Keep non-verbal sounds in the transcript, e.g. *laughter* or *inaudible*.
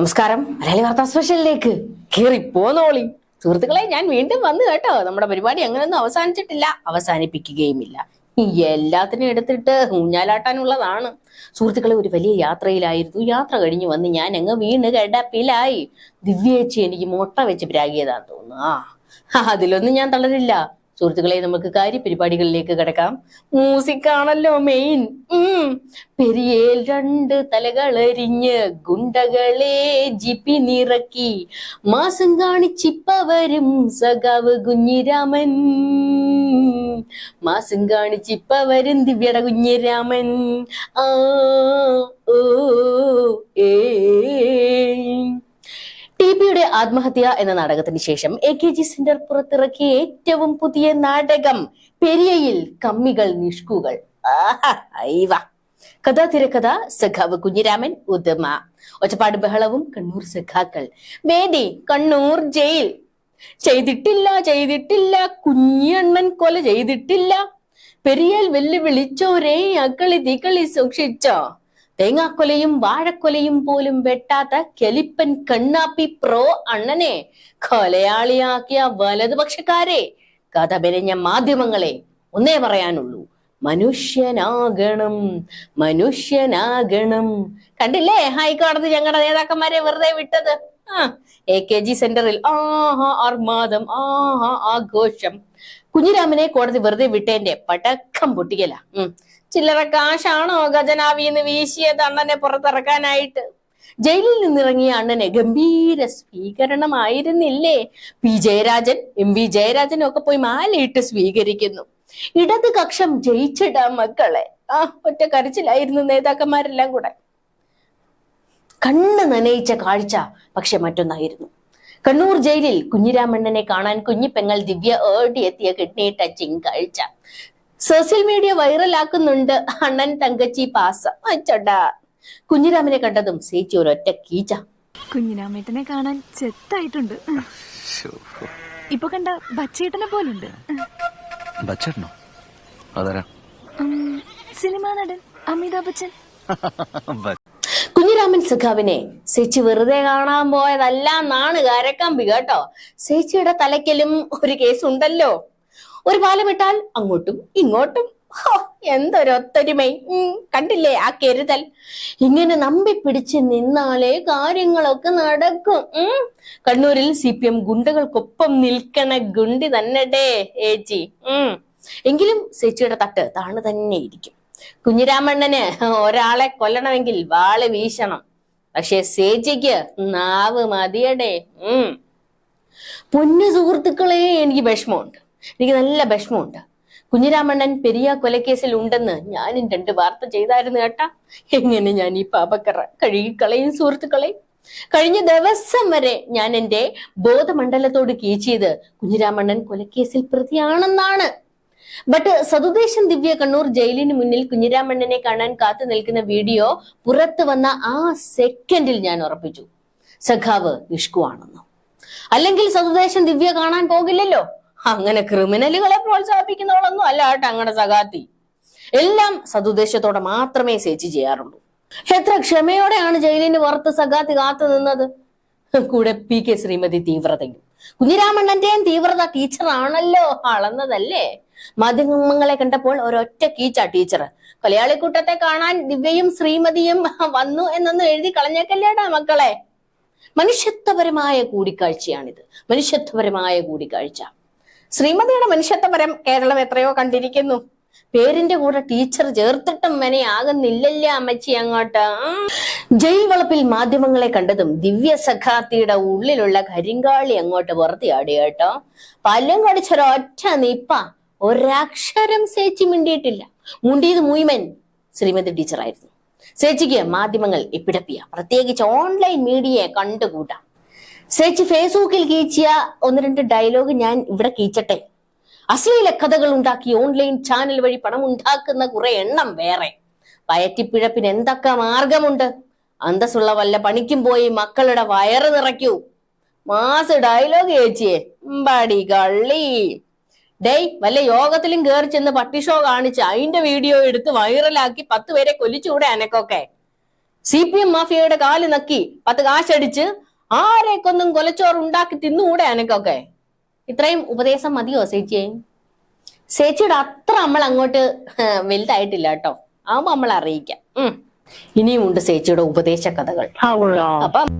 നമസ്കാരം. മലയാളി വാർത്താ സ്പെഷ്യലിലേക്ക്. കയറി പോന്നോളി സുഹൃത്തുക്കളെ ഞാൻ വീണ്ടും വന്നു കേട്ടോ. നമ്മുടെ പരിപാടി അങ്ങനെയൊന്നും അവസാനിച്ചിട്ടില്ല. അവസാനിപ്പിക്കുകയുമില്ല. എല്ലാത്തിനും എടുത്തിട്ട് ഊഞ്ഞാലാട്ടാനുള്ളതാണ്. സുഹൃത്തുക്കളെ ഒരു വലിയ യാത്രയിലായിരുന്നു. യാത്ര കഴിഞ്ഞു വന്ന് ഞാൻ അങ്ങ് വീണ് കിടപ്പിലായി. ദിവ്യേച്ചി എനിക്ക് മുട്ട വെച്ച് പ്രാഗിയതാന്ന് തോന്നുന്നു. ആ അതിലൊന്നും ഞാൻ തളരില്ല. സുഹൃത്തുക്കളെ നമുക്ക് കാര്യപരിപാടികളിലേക്ക് കിടക്കാം. മ്യൂസിക് ആണല്ലോ മെയിൻ പെരിയേൽ രണ്ട് തലകളരിഞ്ഞ് ഗുണ്ടകളെ ജിപ്പി നിറക്കി. മാസം കാണിച്ചിപ്പ വരും സഖാവ് കുഞ്ഞിരാമൻ. മാസം കാണിച്ചിപ്പ വരും ദിവ്യട കുഞ്ഞിരാമൻ. ആ ഓ ഏ. ടി പിയുടെ ആത്മഹത്യ എന്ന നാടകത്തിന് ശേഷം എ കെ ജി സെന്റർ പുറത്തിറക്കിയ ഏറ്റവും പുതിയ നാടകം പെരിയയിൽ കമ്മികൾ നിഷ്കുകൾ. കഥാ തിരക്കഥ സഖാവ് കുഞ്ഞിരാമൻ ഉദമ. ഒച്ചപ്പാട് ബഹളവും കണ്ണൂർ സഖാക്കൾ. വേദി കണ്ണൂർ ജയിൽ. ചെയ്തിട്ടില്ല ചെയ്തിട്ടില്ല കുഞ്ഞണ്ണൻ കൊല ചെയ്തിട്ടില്ല. പെരിയാൽ വെല്ലുവിളിച്ചോരേ അക്കളി തീക്കളി സൂക്ഷിച്ചോ. തേങ്ങാക്കൊലയും വാഴക്കൊലയും പോലും വെട്ടാത്ത കെലിപ്പൻ കണ്ണാപ്പി പ്രോ അണ്ണനെ കൊലയാളിയാക്കിയ വലതുപക്ഷക്കാരെ കഥ പെരിഞ്ഞ മാധ്യമങ്ങളെ ഒന്നേ പറയാനുള്ളൂ. മനുഷ്യനാകണം മനുഷ്യനാകണം. കണ്ടില്ലേ? ഹൈക്കോടതി ഞങ്ങളുടെ നേതാക്കന്മാരെ വെറുതെ വിട്ടത്. എ കെ ജി സെന്ററിൽ ആഹാ ആർമാദം ആഹാ ആഘോഷം. കുഞ്ഞിരാമനെ കോടതി വെറുതെ വിട്ടേന്റെ പടക്കം പൊട്ടിക്കല. ചില്ലറ കാശാണോ ഖജനാവിന്ന് വീശിയത് അണ്ണനെ പുറത്തിറക്കാനായിട്ട്? ജയിലിൽ നിന്നിറങ്ങിയ അണ്ണനെ ഗംഭീര സ്വീകരണമായിരുന്നില്ലേ? P Jayarajan M V Jayarajan ഒക്കെ പോയി മാലയിട്ട് സ്വീകരിക്കുന്നു. ഇടത് കക്ഷം ജയിച്ചിടാം മക്കളെ. ആ ഒറ്റ കരച്ചിലായിരുന്നു നേതാക്കന്മാരെല്ലാം കൂടെ. കണ്ണ് നനയിച്ച കാഴ്ച പക്ഷെ മറ്റൊന്നായിരുന്നു. കണ്ണൂർ ജയിലിൽ കുഞ്ഞിരാമണ്ണനെ കാണാൻ കുഞ്ഞിപ്പെങ്ങൾ ദിവ്യ ഏടിയെത്തിയ കിഡ്നി ടച്ചിങ് കാഴ്ച. സോഷ്യൽ മീഡിയ വൈറലാക്കുന്നുണ്ട് അണ്ണൻ തങ്കച്ചി പാസം. അച്ചടാ കുഞ്ഞിരാമനെ കണ്ടതും സേച്ചി ഒരൊറ്റ കീച്ച. കുഞ്ഞിരാമേട്ടനെ കാണാൻ ചെത്തായിട്ടുണ്ട്. ഇപ്പൊ കണ്ട ബച്ചേട്ടനെ പോലുണ്ട്. ബച്ചേട്ടനോ? അതാരാ? ഉം, സിനിമാ നടൻ അമിതാഭ് ബച്ചൻ. *laughs* കുഞ്ഞിരാമൻ സഖാവിനെ. സേച്ചി വെറുതെ കാണാൻ പോയതല്ല എന്നാണ് കാരക്കാമ്പി കേട്ടോ. സേച്ചിയുടെ തലയ്ക്കലും ഒരു കേസ് ഉണ്ടല്ലോ ഒരു പാലമിട്ടാൽ അങ്ങോട്ടും ഇങ്ങോട്ടും. എന്തൊരൊത്തൊരുമൈ. കണ്ടില്ലേ ആ കരുതൽ? ഇങ്ങനെ നമ്പി പിടിച്ച് നിന്നാലേ കാര്യങ്ങളൊക്കെ നടക്കും. കണ്ണൂരിൽ സി പി എം ഗുണ്ടകൾക്കൊപ്പം നിൽക്കണ ഗുണ്ടി തന്നെടേ ഏച്ചി. ഉം എങ്കിലും സേച്ചിയുടെ തട്ട് താണു തന്നെ ഇരിക്കും. കുഞ്ഞിരാമണ്ണന് ഒരാളെ കൊല്ലണമെങ്കിൽ വാൾ വീശണം. പക്ഷെ സേച്ചിക്ക് നാവ് മതിയടേ. ഉം. പൊന്നു സുഹൃത്തുക്കളെ എനിക്ക് വിഷമമുണ്ട്. എനിക്ക് നല്ല വിഷമമുണ്ട്. കുഞ്ഞിരാമണ്ണൻ പെരിയ കൊലക്കേസിൽ ഉണ്ടെന്ന് ഞാനും രണ്ട് വാർത്ത ചെയ്തായിരുന്നു കേട്ടാ. എങ്ങനെ ഞാൻ ഈ പാപക്കറ കഴുകിക്കളയും സുഹൃത്തുക്കളെ? കഴിഞ്ഞ ദിവസം വരെ ഞാൻ എന്റെ ബോധമണ്ഡലത്തോട് കീച്ചിയത് കുഞ്ഞിരാമണ്ണൻ കൊലക്കേസിൽ പ്രതിയാണെന്നാണ്. ബട്ട് സതുദേശം ദിവ്യ കണ്ണൂർ ജയിലിന് മുന്നിൽ കുഞ്ഞിരാമണ്ണനെ കാണാൻ കാത്തു നിൽക്കുന്ന വീഡിയോ പുറത്തു വന്ന ആ സെക്കൻഡിൽ ഞാൻ ഉറപ്പിച്ചു. സഖാവ് നിഷ്കുവാണെന്ന് അല്ലെങ്കിൽ സതുദേശം ദിവ്യ കാണാൻ പോകില്ലല്ലോ? അങ്ങനെ ക്രിമിനലുകളെ പ്രോത്സാഹിപ്പിക്കുന്നവളൊന്നും അല്ല കേട്ടോ അങ്ങനെ സഖാത്തി. എല്ലാം സതുദ്ദേശത്തോടെ മാത്രമേ സേച്ചി ചെയ്യാറുള്ളൂ. എത്ര ക്ഷമയോടെയാണ് ജയിലിന് പുറത്ത് സഖാത്തി കാത്തു നിന്നത്? കൂടെ പി കെ ശ്രീമതി തീവ്രതയും. കുഞ്ഞിരാമണ്ണന്റെയും തീവ്രത ടീച്ചറാണല്ലോ അളന്നതല്ലേ? മാധ്യമങ്ങളെ കണ്ടപ്പോൾ ഒരൊറ്റ കീച്ച ടീച്ചർ കൊലയാളിക്കൂട്ടത്തെ കാണാൻ ദിവ്യയും ശ്രീമതിയും *laughs* വന്നു എന്നൊന്നും എഴുതി കളഞ്ഞേക്കല്ലേടാ മക്കളെ. മനുഷ്യത്വപരമായ കൂടിക്കാഴ്ചയാണിത്. മനുഷ്യത്വപരമായ കൂടിക്കാഴ്ച. ശ്രീമതിയുടെ മനുഷ്യത്വപരം കേരളം എത്രയോ കണ്ടിരിക്കുന്നു. പേരിന്റെ കൂടെ ടീച്ചർ ചേർത്തിട്ടും മെനയാകുന്നില്ലല്ലേ അമ്മച്ചി അങ്ങോട്ട്? ജൈവളപ്പിൽ വളപ്പിൽ മാധ്യമങ്ങളെ കണ്ടതും ദിവ്യ സഖാത്തിയുടെ ഉള്ളിലുള്ള കരിങ്കാളി അങ്ങോട്ട് പുറത്തിയാടി കേട്ടോ. പല്ലും കടിച്ചൊരൊറ്റ നിപ്പ. ഒരക്ഷരം സേച്ചി മിണ്ടിയിട്ടില്ല. മുണ്ടിയത് മുയ്മൻ ശ്രീമതി ടീച്ചറായിരുന്നു. സേച്ചിക്ക് മാധ്യമങ്ങൾ എപ്പിടപ്പിയ. പ്രത്യേകിച്ച് ഓൺലൈൻ മീഡിയയെ കണ്ടുകൂട്ടാം സേച്ചി ഫേസ്ബുക്കിൽ കീച്ചിയ ഒന്ന് രണ്ട് ഡയലോഗ് ഞാൻ ഇവിടെ കീച്ചട്ടെ. അശ്ലീല കഥകൾ ഉണ്ടാക്കി ഓൺലൈൻ ചാനൽ വഴി പണം ഉണ്ടാക്കുന്ന കുറെ എണ്ണം വേറെ. വയറ്റിപ്പിഴപ്പിന് എന്തൊക്കെ മാർഗമുണ്ട്? അന്തസ്സുള്ള വല്ല പണിക്കും പോയി മക്കളുടെ വയറ് നിറയ്ക്കൂ. മാസ് ഡയലോഗ് ചേച്ചിയെ കള്ളി. ഡേയ് വല്ല യോഗത്തിലും കേറി ചെന്ന് പട്ടി ഷോ കാണിച്ച് അതിന്റെ വീഡിയോ എടുത്ത് വൈറലാക്കി പത്ത് പേരെ കൊല്ലിച്ചുകൂടെ അനക്കൊക്കെ. സി പി എം മാഫിയയുടെ കാൽ നക്കി പത്ത് കാശടിച്ച് ആരെക്കൊന്നും കൊലച്ചോറ് ഉണ്ടാക്കി തിന്നുകൂടെ അനക്കൊക്കെ. ഇത്രയും ഉപദേശം മതിയോ ചേച്ചിയെ? ചേച്ചിയുടെ അത്ര നമ്മൾ അങ്ങോട്ട് വലുതായിട്ടില്ല കേട്ടോ. ആവുമ്പോ നമ്മൾ അറിയിക്കാം. ഇനിയുമുണ്ട് ഇനിയും ഉണ്ട് ചേച്ചിയുടെ ഉപദേശ കഥകൾ. അപ്പം